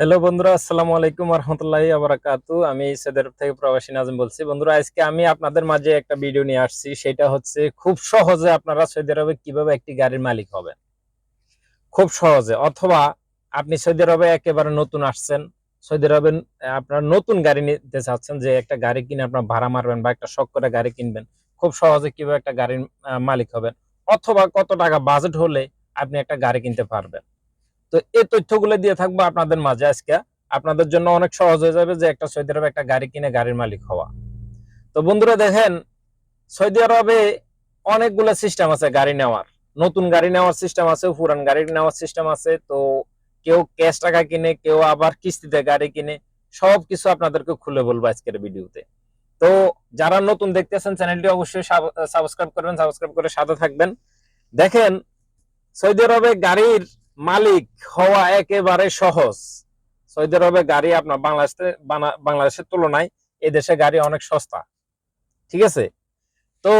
Hello বন্ধুরা, আসসালামু আলাইকুম রহমতুল্লাহি আবরাকাতু আমি সৈয়দের থেকে প্রবাসী নাজিম বলছি। বন্ধুরা, আজকে আমি আপনাদের মাঝে একটা ভিডিও নিয়ে আসছি। সেটা হচ্ছে খুব সহজে আপনারা সৌদি আরবে কীভাবে একটি গাড়ির মালিক হবেন? খুব সহজে। অথবা আপনি সৌদি আরবে একেবারে নতুন আসছেন। সৌদি আরবে আপনার নতুন গাড়ি নিতে চাচ্ছেন যে একটা গাড়ি কিনে আপনার ভাড়া মারবেন বা একটা শখ করে গাড়ি কিনবেন। খুব সহজে কীভাবে একটা গাড়ির মালিক হবেন? অথবা কত টাকা বাজেট হলে আপনি একটা গাড়ি কিনতে পারবেন? তো এই তথ্যগুলো দিয়ে থাকব আপনাদের মাঝে আজকে। আপনাদের জন্য অনেক সহজ হয়ে যাবে যে একটা সৌদি আরবে একটা গাড়ি কিনে গাড়ির মালিক হওয়া। তো বন্ধুরা দেখেন, সৌদি আরবে অনেকগুলো সিস্টেম আছে গাড়ি নেওয়ার। নতুন গাড়ি নেওয়ার সিস্টেম আছে, পুরান গাড়ি নেওয়ার সিস্টেম আছে। তো কেউ ক্যাশ টাকা কিনে, কেউ আবার কিস্তিতে গাড়ি কিনে সব কিছু আপনাদেরকে খুলে বলব আজকের ভিডিওতে। তো যারা নতুন দেখতেছেন, চ্যানেলটি অবশ্যই সাবস্ক্রাইব করবেন, সাবস্ক্রাইব করে সাথে থাকবেন। দেখেন, সৌদি আরবে গাড়ির মালিক হওয়া একেবারে সহজ। সৌদি আরবে গাড়ি আপনার বাংলাদেশে বাংলাদেশের তুলনায় এই দেশে গাড়ি অনেক সস্তা। ঠিক আছে? তো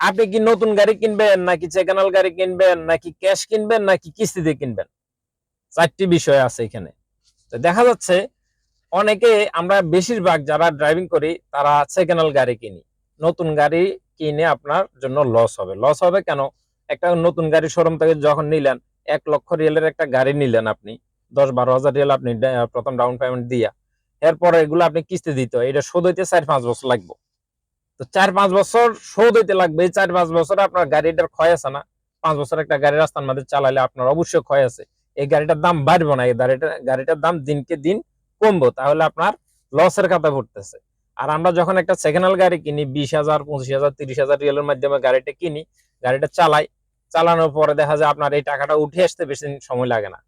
আপনি কি নতুন গাড়ি কিনবেন, নাকি চেকানাল গাড়ি কিনবেন, নাকি ক্যাশ কিনবেন, নাকি কিস্তিতে কিনবেন? চারটি বিষয় আছে এখানে। তো দেখা যাচ্ছে অনেকে, আমরা বেশিরভাগ যারা ড্রাইভিং করি, তারা সেকেন্ডাল গাড়ি কিনি। নতুন গাড়ি কিনে আপনার জন্য লস হবে। লস হবে কেন? একটা নতুন গাড়ি শোরুম থেকে যখন নিলেন এক লক্ষ রিয়েলের একটা গাড়ি নিলেন আপনি, দশ বারো হাজার রিয়েল আপনি প্রথম ডাউন পেমেন্ট দিয়া। এরপরে এগুলো আপনি কিস্তি দিতে হয়, এটা শোধ হইতে চার পাঁচ বছর লাগবে। তো চার পাঁচ বছর শোধ হইতে লাগবে, এই চার পাঁচ বছর আপনার গাড়িটার ক্ষয় আছে না, পাঁচ বছর একটা গাড়ি রাস্তার মধ্যে চালাইলে আপনার অবশ্যই ক্ষয় আছে। এই গাড়িটার দাম বাড়বে না, এই গাড়িটা, গাড়িটার দাম দিনকে দিন কমবো, তাহলে আপনার লসের খাতায় পড়তেছে। আর আমরা যখন একটা সেকেন্ড গাড়ি কিনি, বিশ হাজার, পঁচিশ হাজার, তিরিশ হাজার রিয়েলের মাধ্যমে গাড়িটা কিনি, গাড়িটা চালাই চালানোর পরে দেখা যায় আপনার এই টাকাটা উঠে আসতে বেশি সময় লাগে না।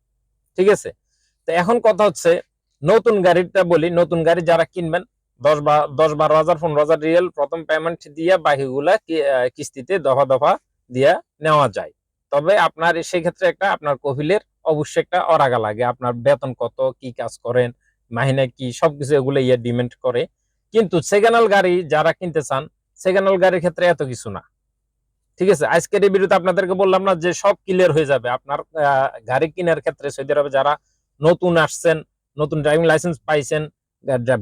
ঠিক আছে? তো এখন কথা হচ্ছে, নতুন গাড়িটা বলি, নতুন গাড়ি যারা কিনবেন, দশ দশ বারো হাজার, পনেরো হাজার রিয়েল প্রথম পেমেন্ট দিয়ে বাকিগুলা কিস্তিতে দফা দফা দিয়ে নেওয়া যায়। তবে আপনার সেই ক্ষেত্রে একটা আপনার কহিলের অবশ্যই একটা অরাগা লাগে। আপনার বেতন কত, কি কাজ করেন, মাহিনা কি, সবকিছু এগুলো ইয়ে ডিমেন্ড করে। কিন্তু সেকেন্ডাল গাড়ি যারা কিনতে চান সেকেন্ডাল গাড়ির ক্ষেত্রে এত কিছু না। ঠিক আছে? আজকের এই ভিডিওতে আপনাদেরকে বললাম না যে সব ক্লিয়ার হয়ে যাবে। আপনার গাড়ি কেনার ক্ষেত্রে সৌদি আরবে যারা নতুন আসছেন, নতুন ড্রাইভিং লাইসেন্স পাইছেন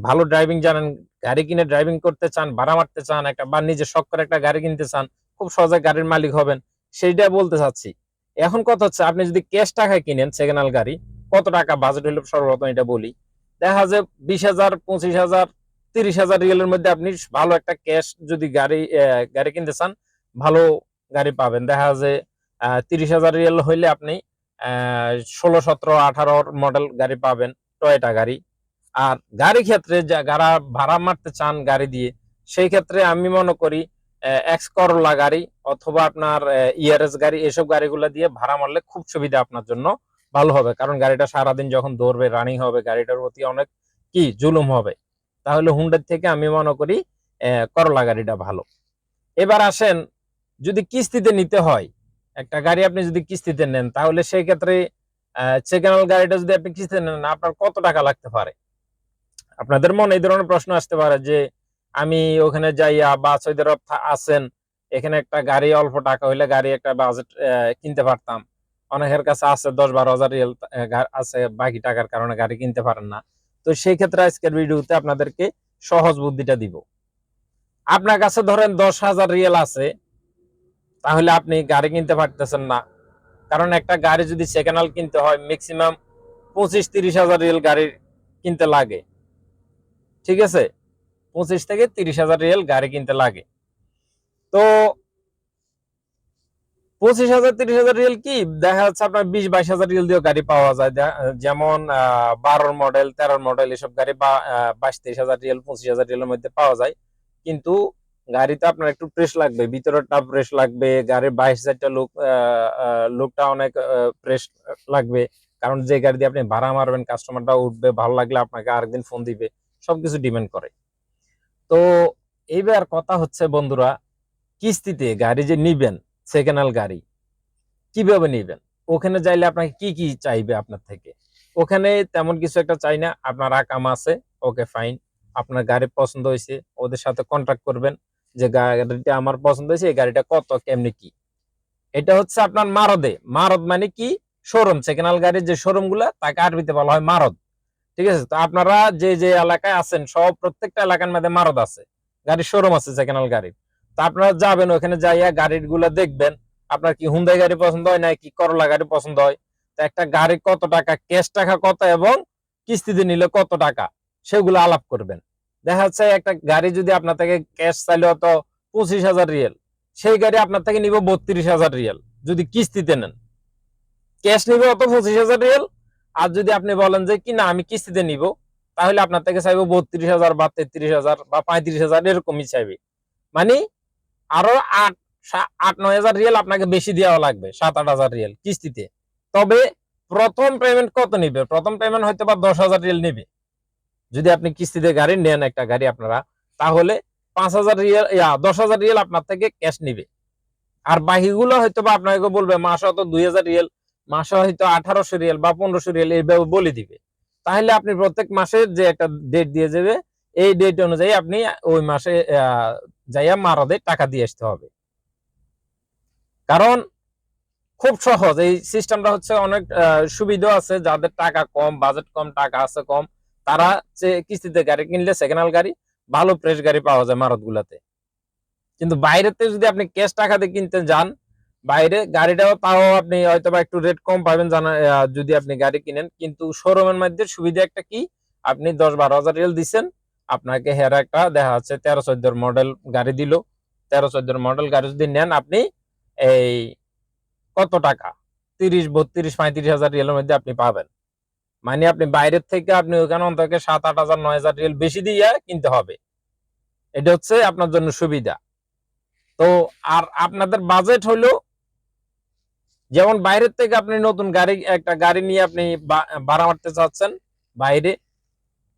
ভালো ড্রাইভিং জানেন, গাড়ি কিনে ড্রাইভিং করতে চান, ভাড়া মারতে চান, একটা বা নিজে শখ করে একটা গাড়ি কিনতে চান, খুব সহজে গাড়ির মালিক হবেন। সেইটা বলতে চাচ্ছি। এখন কথা হচ্ছে, আপনি যদি ক্যাশ টাকায় কিনেন সেকেন্ড গাড়ি, কত টাকা বাজেট হলে সর্বপ্রথম এটা বলি। দেখা যায় বিশ হাজার, পঁচিশ হাজার, তিরিশ হাজার রিয়েলের মধ্যে আপনি ভালো একটা ক্যাশ যদি গাড়ি গাড়ি কিনতে চান ভালো গাড়ি পাবেন। দেখা যায় তিরিশ হাজার রিয়েল হইলে আপনি ষোলো, সতেরো, আঠারোর মডেল গাড়ি পাবেন টয়টা গাড়ি। আর গাড়ি ক্ষেত্রে যারা ভাড়া মারতে চান গাড়ি দিয়ে, সেই ক্ষেত্রে আমি মনে করি এক্স করলা গাড়ি অথবা আপনার ইয়ারএস গাড়ি, এসব গাড়িগুলো দিয়ে ভাড়া মারলে খুব সুবিধা আপনার জন্য ভালো হবে। কারণ গাড়িটা সারাদিন যখন দৌড়বে রানিং হবে, গাড়িটার প্রতি অনেক কি, জুলুম হবে। তাহলে হুন্ডার থেকে আমি মনে করি করলা গাড়িটা ভালো। এবার আসেন যদি কিস্তিতে নিতে হয়, একটা গাড়ি আপনি যদি কিস্তিতে নেন, তাহলে সেই ক্ষেত্রে সেকেন্ড গাড়িটা যদি আপনি কিস্তিতে নেন, আপনার কত টাকা লাগতে পারে? আপনাদের মনে এই ধরনের প্রশ্ন আসতে পারে যে, আমি ওখানে যাইয়া বা সৌদি আরব আছেন, এখানে একটা গাড়ি অল্প টাকা হইলে গাড়ি একটা বাজেট কিনতে পারতাম। অনেকের কাছে আছে দশ বারো হাজার রিয়েল আছে বাকি টাকার কারণে গাড়ি কিনতে পারেন না। তো সেই ক্ষেত্রে আজকের ভিডিওতে আপনাদেরকে সহজ বুদ্ধিটা দিব। আপনার কাছে ধরেন দশ হাজার রিয়েল আছে তাহলে আপনি গাড়ি কিনতে পারতেছেন না। কারণ একটা গাড়ি যদি সেকেন্ড হ্যান্ড কিনতে হয় ম্যাক্সিমাম পঁচিশ তিরিশ হাজার রিয়েল গাড়ি কিনতে লাগে। ঠিক আছে? পঁচিশ থেকে তিরিশ হাজার রিয়েল গাড়ি কিনতে লাগে। তো পঁচিশ হাজার, তিরিশ হাজার রিয়েল কি? দেখা যাচ্ছে আপনার বিশ বাইশ হাজার রিয়েল দিয়েও গাড়ি পাওয়া যায়। যেমন বারোর মডেল তেরোর মডেল এসব গাড়ি বাইশ তেইশ হাজার রিয়েল, পঁচিশ হাজার রিয়েলের মধ্যে পাওয়া যায়। কিন্তু গাড়িতে আপনার একটু প্রেস লাগবে, ভিতরেরটা প্রেস লাগবে, গাড়ির বাইশ হাজারটা লুক লুকটা অনেক প্রেস লাগবে। কারণ যে গাড়ি দিয়ে আপনি ভাড়া মারবেন কাস্টমারটা উঠবে, ভালো লাগলে আপনাকে আরেকদিন ফোন দিবে, সবকিছু ডিপেন্ড করে। তো এইবার কথা হচ্ছে বন্ধুরা, কিস্তিতে গাড়ি যে নিবেন সেকেন্ড হ্যান্ড গাড়ি, কীভাবে নিবেন? ওখানে যাইলে আপনাকে কি কি চাইবে আপনার থেকে? ওখানে তেমন কিছু একটা চাই না, আপনার আকাম আছে ওকে ফাইন আপনার গাড়ি পছন্দ হয়েছে, ওদের সাথে কন্ট্যাক্ট করবেন যে গাড়িটা আমার পছন্দ হয়েছে, এই গাড়িটা কত, কেমনি কি? এটা হচ্ছে আপনার মারদে। মারদ মানে কি? শোরুম। সেকেন্ড গাড়ির যে শোরুমগুলা তাকে আরবিতে বলা হয় মারদ। ঠিক আছে? তো আপনারা যে যে এলাকায় আছেন, সব প্রত্যেকটা এলাকার মধ্যে মারদ আছে। গাড়ির শোরুম আছে সেকেন্ড গাড়ির। তো আপনারা যাবেন, ওখানে যাইয়া গাড়িরগুলা দেখবেন, আপনার কি হুন্দাই গাড়ি পছন্দ হয়, নাকি করলা গাড়ি পছন্দ হয়? তো একটা গাড়ি কত টাকা ক্যাশ টাকা কত, এবং কিস্তিতে নিলে কত টাকা, সেগুলো আলাপ করবেন। দেখা যাচ্ছে একটা গাড়ি যদি আপনার থেকে ক্যাশ চাইলে হতো পঁচিশ হাজার রিয়েল, সেই গাড়ি আপনার থেকে নিব বত্রিশ হাজার রিয়েল, যদি কিস্তিতে নেন। ক্যাশ নিবে অত পঁচিশ হাজার রিয়েল, আর যদি আপনি বলেন যে, কি না, আমি কিস্তিতে নিব, তাহলে আপনার থেকে চাইব বত্রিশ হাজার বা তেত্রিশ হাজার বা পঁয়ত্রিশ হাজার, এরকমই চাইবে। মানে আরও আট আট, নয় হাজার রিয়েল আপনাকে বেশি দেওয়া লাগবে, সাত, আট হাজার রিয়েল কিস্তিতে। তবে প্রথম পেমেন্ট কত নিবে? প্রথম পেমেন্ট হয়তো বা দশ হাজার রিয়েল নিবে। যদি আপনি কিস্তিতে গাড়ি নেন একটা গাড়ি আপনারা, তাহলে পাঁচ হাজার রিয়েল দশ হাজার রিয়েল আপনার থেকে ক্যাশ নিবে। আর বাকিগুলো হয়তো বা আপনাকে বলবে, মাসে হয়তো দুই হাজার রিয়েল, মাসে হয়তো আঠারোশো রিয়েল বা পনেরোশো রিয়েল, এইভাবে বলে দিবে। তাহলে আপনি প্রত্যেক মাসে যে একটা ডেট দিয়ে যাবে, এই ডেট অনুযায়ী আপনি ওই মাসে যাইয়া মারাদে টাকা দিয়ে আসতে হবে। কারণ খুব সহজ, এই সিস্টেমটা হচ্ছে অনেক সুবিধা আছে, যাদের টাকা কম বাজেট কম, টাকা আছে কম তারা যে কিস্তিতে গাড়ি কিনলে সেকেন্ড গাড়ি, ভালো ফ্রেশ গাড়ি পাওয়া যায় মারত গুলাতে কিন্তু বাইরেতে যদি আপনি ক্যাশ টাকা দিয়ে কিনতে যান, বাইরে গাড়িটাও তাও আপনি হয়তো বা একটু রেট কম পাবেন জানা যদি আপনি গাড়ি কিনেন। কিন্তু শোরুমের মধ্যে সুবিধা একটা কি? আপনি দশ বারো হাজার রিয়েল দিচ্ছেন আপনাকে হের একটা দেখা যাচ্ছে তেরো চোদ্দোর মডেল গাড়ি দিল। তেরো চোদ্দোর মডেল গাড়ি যদি নেন আপনি এই কত টাকা? তিরিশ, বত্রিশ, পঁয়ত্রিশ হাজার রিয়েলের মধ্যে আপনি পাবেন। মানে আপনি বাইরের থেকে আপনি ওখানে অন্তত সাত আট হাজার, নয় হাজার রিয়েল বেশি দিয়ে কিনতে হবে। এটা হচ্ছে আপনার জন্য সুবিধা। তো আর আপনাদের বাজেট হলো যেমন বাইরের থেকে আপনি নতুন গাড়ি, একটা গাড়ি নিয়ে আপনি ভাড়া মারতে চাচ্ছেন বাইরে,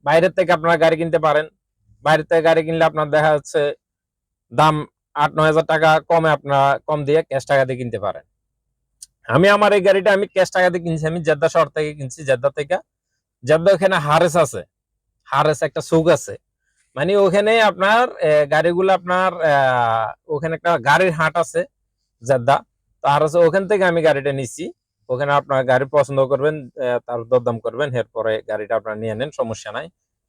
বাইরের থেকে আপনারা গাড়ি কিনতে পারেন। বাইরের থেকে গাড়ি কিনলে আপনার দেখা যাচ্ছে দাম আট, নয় হাজার টাকা কমে আপনারা কম দিয়ে ক্যাশ টাকা দিয়ে কিনতে পারেন। আমি আমার এই গাড়িটা আমি ক্যাশ টাকা দিয়ে কিনছি, আমি জেদ্দা শহর থেকে কিনছি, জেদ্দা থেকে। জেদ্দা ওখানে হারেস আছে। হারেস একটা চৌক আছে। মানে ওখানে আপনার গাড়িগুলো আপনার ওখানে একটা গাড়ির হাট আছে, জেদ্দা। তো হারেস ওখান থেকে আমি গাড়িটা নিচ্ছি ওখানে আপনার গাড়ি পছন্দ করবেন তার দরদাম করবেন, এরপরে গাড়িটা আপনার নিয়ে নেন, সমস্যা নাই।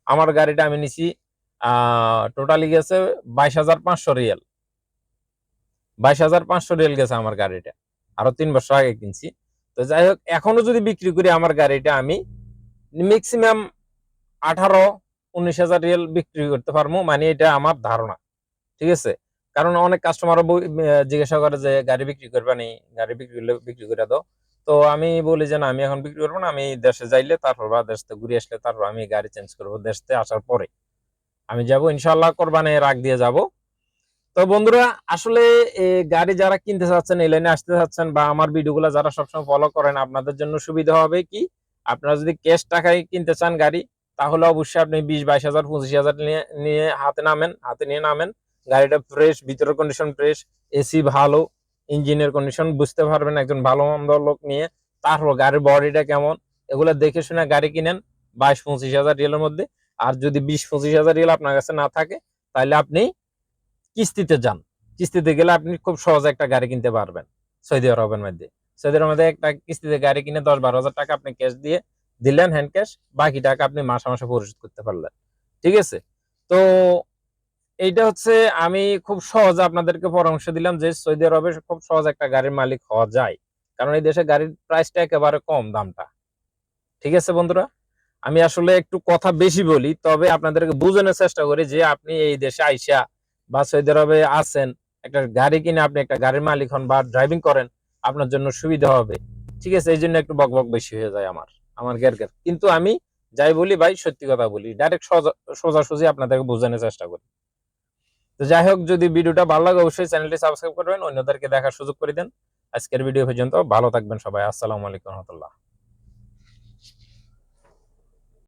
আমার গাড়িটা আমি নিছি টোটালি গেছে বাইশ হাজার পাঁচশো রিয়েল। বাইশ হাজার পাঁচশো রিয়েল গেছে আমার গাড়িটা। আরও তিন বছর আগে কিনছি। তো যাই হোক, এখনও যদি বিক্রি করি আমার গাড়িটা, আমি ম্যাক্সিমাম আঠারো, উনিশ হাজার রিয়েল বিক্রি করতে পারব। মানে এটা আমার ধারণা। ঠিক আছে? কারণ অনেক কাস্টমারও জিজ্ঞাসা করে যে, গাড়ি বিক্রি করবে নি? গাড়ি বিক্রি করলে, বিক্রি করে দাও। তো আমি বলি যে, না, আমি এখন বিক্রি করব না। আমি দেশে যাইলে তারপর বা দেশ ঘুরে আসলে তারপর আমি গাড়ি চেঞ্জ করব দেশ আসার পরে। আমি যাব ইনশাল্লাহ কোরবানের রাগ দিয়ে যাব। তো বন্ধুরা, আসলে গাড়ি যারা কিনতে চাচ্ছেন, এই লাইনে আসতে চাচ্ছেন বা আমার ভিডিওগুলো যারা সবসময় ফলো করেন, আপনাদের জন্য সুবিধা হবে কি? আপনারা যদি ক্যাশ টাকায় কিনতে চান গাড়ি, তাহলে অবশ্যই আপনি বিশ, বাইশ হাজার, পঁচিশ হাজার নিয়ে নিয়ে হাতে নামেন, হাতে নিয়ে নামেন। গাড়িটা ফ্রেশ ভিতরের কন্ডিশন ফ্রেশ এসি ভালো ইঞ্জিনের কন্ডিশন বুঝতে পারবেন, একজন ভালো মন্দ লোক নিয়ে। তারপর গাড়ির বডিটা কেমন, এগুলো দেখে শুনে গাড়ি কিনেন, বাইশ, পঁচিশ হাজার রিয়েলের মধ্যে। আর যদি বিশ, পঁচিশ হাজার রিয়েল আপনার কাছে না থাকে, তাহলে আপনি কিস্তিতে যান। কিস্তিতে গেলে আপনি খুব সহজে একটা গাড়ি কিনতে পারবেন, সৌদি আরবের মধ্যে। সৌদি আরবের মধ্যে একটা কিস্তিতে গাড়ি কিনে দশ বারো হাজার টাকা আপনি ক্যাশ দিয়ে দিলেন হ্যান্ড ক্যাশ বাকি টাকা আপনি মাসে মাসে পরিশোধ করতে পারলেন। ঠিক আছে? তো এইটা হচ্ছে আমি খুব সহজে আপনাদেরকে পরামর্শ দিলাম যে সৌদি আরবে খুব সহজ একটা গাড়ির মালিক হওয়া যায়। কারণ এই দেশে গাড়ির প্রাইসটা একেবারে কম দামটা। ঠিক আছে বন্ধুরা? আমি আসলে একটু কথা বেশি বলি, তবে আপনাদেরকে বোঝানোর চেষ্টা করি যে আপনি এই দেশে আইসা বা সৌদি আরবে আছেন, একটা গাড়ি কিনে আপনি একটা গাড়ির মালিক হন বা ড্রাইভিং করেন, আপনার জন্য সুবিধা হবে। ঠিক আছে, এই জন্য একটু বক বক বেশি হয়ে যায় আমার আমার গের গের কিন্তু আমি যাই বলি ভাই, সত্যি কথা বলি ডাইরেক্ট সোজাসুজি আপনাদেরকে বোঝানোর চেষ্টা করি। তো যাই হোক, যদি ভিডিওটা ভালো লাগে, অবশ্যই চ্যানেলটি সাবস্ক্রাইব করবেন, অন্যদেরকে দেখার সুযোগ করে দেন। আজকের ভিডিও পর্যন্ত ভালো থাকবেন সবাই। আসসালামু আলাইকুম রহমতুল্লাহ।